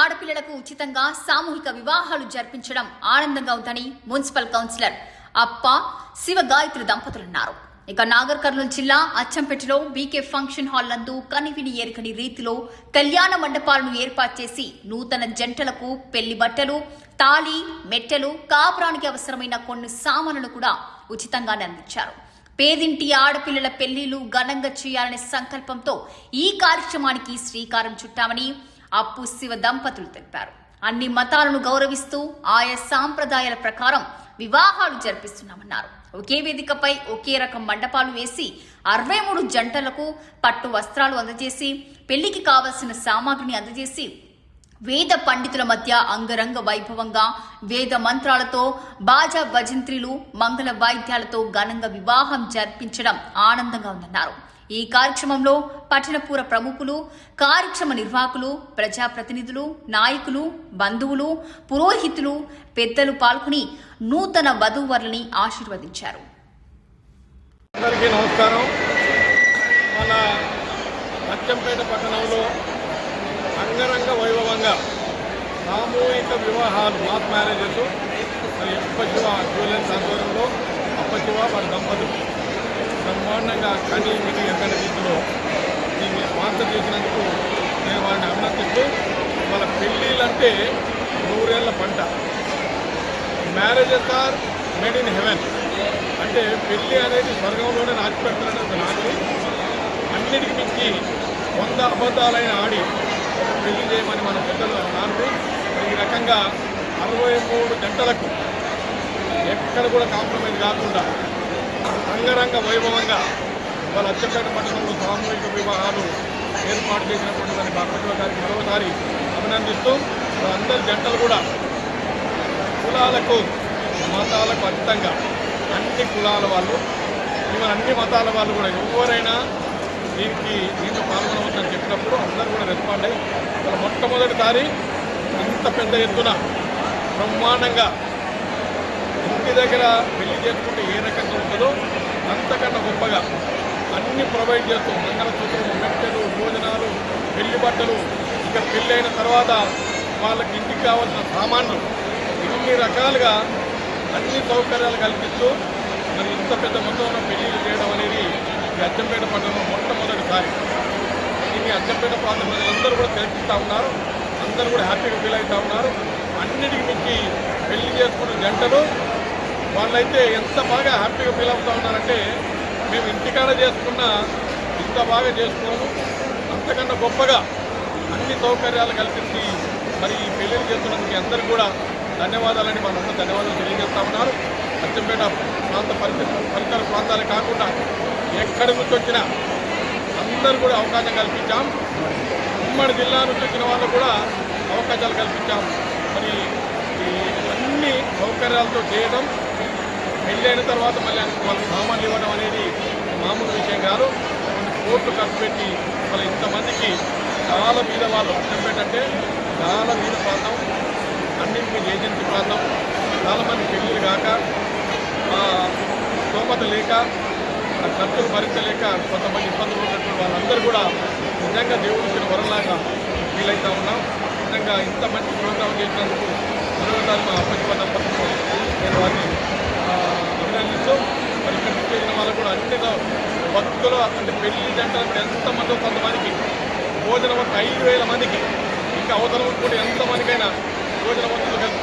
ఆడపిల్లలకు ఉచితంగా సామూహిక వివాహాలు జరిపించడం ఆనందంగా ఉందని మున్సిపల్ కౌన్సిలర్ అప్ప శివ గాయత్రి దంపతులున్నారు. ఇక నాగర్ కర్నూలు జిల్లా అచ్చంపేటలో బీకే ఫంక్షన్ హాల్ నందు కనివిని ఎరుకని రీతిలో కళ్యాణ మండపాలను ఏర్పాటు చేసి నూతన జంటలకు పెళ్ళి బట్టలు తాళి మెట్టెలు కాపురానికి అవసరమైన కొన్ని సామానులు కూడా ఉచితంగానే అందించారు. పేదింటి ఆడపిల్లల పెళ్ళిళ్ళు ఘనంగా చేయాలనే సంకల్పంతో ఈ కార్యక్రమానికి శ్రీకారం చుట్టామని అప్పు శివ దంపతులు తెలిపారు అన్ని మతాలను గౌరవిస్తూ ఆయా సాంప్రదాయాల ప్రకారం వివాహాలు జరిపిస్తున్నామన్నారు. ఒకే వేదికపై ఒకే రకం మండపాలు వేసి అరవై మూడు జంటలకు పట్టు వస్త్రాలు అందజేసి పెళ్ళికి కావలసిన సామాగ్రిని అందజేసి వేద పండితుల మధ్య అంగరంగ వైభవంగా వేద మంత్రాలతో బాజా భజంత్రిలు మంగళ వాయిద్యాలతో ఘనంగా వివాహం జరిపించడం ఆనందంగా ఉందన్నారు. ఈ కార్యక్రమంలో పట్టణపూర ప్రముఖులు కార్యక్రమ నిర్వాహకులు ప్రజాప్రతినిధులు నాయకులు బంధువులు పురోహితులు పెద్దలు పాల్గొని నూతన వధూవరులని ఆశీర్వదించారు. అందరికీ నమస్కారం. మన అచ్చంపేట పట్టణంలో అంగరంగ వైభవంగా సామూహిక వివాహాలు మాస్ మ్యారేజెస్ మరి అప్పశివ జ్యువెలర్స్ ఆధ్వర్యంలో అప్పశివ వారి దంపతులు. బ్రహ్మాండంగా కని ఎక్కడ ఎక్కడి రీతిలో దీన్ని స్పాన్సర్ చేసినందుకు నేను వాళ్ళని అభినందిస్తూ వాళ్ళ పెళ్ళిళ్ళంటే నూరేళ్ళ పంట. Marriages are made in heaven అంటే పెళ్ళి అనేది స్వర్గంలోనే నాచిపెడతారనే ఒక నాటి అన్నిటికి మించి వంద అబద్ధాలైన ఆడి ఒక పెళ్ళి చేయమని మన పెద్దలు అన్నారు. ఈ రకంగా అరవై మూడు గంటలకు ఎక్కడ కూడా కాంప్రమైజ్ కాకుండా రంగరంగ వైభవంగా వాళ్ళ అచ్చపేట పట్టణంలో సామూహిక వివాహాలు ఏర్పాటు చేసినటువంటి దాన్ని బాపట్ల గారికి మరోసారి అభినందిస్తూ అందరి జంటలు కూడా కులాలకు మతాలకు అతీతంగా అన్ని కులాల వాళ్ళు ఈవెన్ అన్ని మతాల వాళ్ళు కూడా ఎవరైనా దీనికి దీంట్లో పాల్గొనవచ్చని చెప్పినప్పుడు అందరూ కూడా రెస్పాండ్ అయ్యి వాళ్ళ మొట్టమొదటిసారి ఇంత పెద్ద ఎత్తున బ్రహ్మాండంగా ఇంటి దగ్గర పెళ్ళి చేసుకుంటే ఏ రకంగా ఉంటుందో అంతకన్నా గొప్పగా అన్ని ప్రొవైడ్ చేస్తూ మంగళసూత్రము మెట్టెలు భోజనాలు పెళ్ళి బట్టలు ఇక పెళ్ళి అయిన తర్వాత వాళ్ళకి ఇంటికి కావాల్సిన సామాన్లు ఇన్ని రకాలుగా అన్ని సౌకర్యాలు కల్పిస్తూ మరి ఇంత పెద్ద మొత్తంలో పెళ్ళిళ్ళు చేయడం అనేది ఈ అచ్చంపేట పట్టణంలో మొట్టమొదటిసారి. దీన్ని అచ్చంపేట ప్రాంత ప్రజలందరూ కూడా తిలకిస్తూ ఉన్నారు. అందరూ కూడా హ్యాపీగా ఫీల్ అవుతూ ఉన్నారు. అన్నిటికి మించి పెళ్ళి చేసుకున్న జంటలు వాళ్ళైతే ఎంత బాగా హ్యాపీగా ఫీల్ అవుతూ ఉన్నారంటే మేము ఇంటికాడ చేసుకున్న ఇంత బాగా చేసుకోము. అంతకన్నా గొప్పగా అన్ని సౌకర్యాలు కల్పించి మరి ఈ పెళ్ళిళ్ళు చేస్తున్నందుకు అందరికీ కూడా ధన్యవాదాలని మన ధన్యవాదాలు తెలియజేస్తా ఉన్నారు. అచ్చంపేట ప్రాంత పరిసర పరిసర ప్రాంతాలే కాకుండా ఎక్కడి నుంచి వచ్చినా అందరూ కూడా అవకాశం కల్పించాం. ఉమ్మడి జిల్లా నుంచి వచ్చిన వాళ్ళు కూడా అవకాశాలు కల్పించాం. మరి అన్ని సౌకర్యాలతో చేయడం పెళ్ళి అయిన తర్వాత మళ్ళీ వాళ్ళకి సామాన్లు ఇవ్వడం అనేది మామూలు విషయం కాదు. కొన్ని కోట్లు ఖర్చు పెట్టి వాళ్ళ ఇంతమందికి చాలా మీద వాళ్ళు చెప్పేటంటే అంటే చాలా మీద ప్రాంతం అన్నింటికి ఏజెన్సీ ప్రాంతం చాలామంది పెళ్ళిళ్ళు కాక స్తోమత లేక ఖర్చులు భరించలేక కొంతమంది ఇబ్బందులు ఉన్నటువంటి వాళ్ళందరూ కూడా నిజంగా దేవుడు ఇచ్చిన వరంలాగా ఫీల్ అవుతా ఉన్నాం. నిజంగా ఇంత మంచి ప్రోగ్రాం చేసినందుకు మరొకసారి మా అప్పటి దంపతులు నేను వారిని ఆ, అభినందిస్తూ మరి ఇక్కడ చేసిన వాళ్ళు కూడా అన్ని భక్తులు అంటే పెళ్ళి జంటలు ఎంతమంది కొంతమందికి భోజనం ఒక ఐదు వేల మందికి ఇంకా అవతల కూడా ఎంతమందికైనా భోజనం వసతులు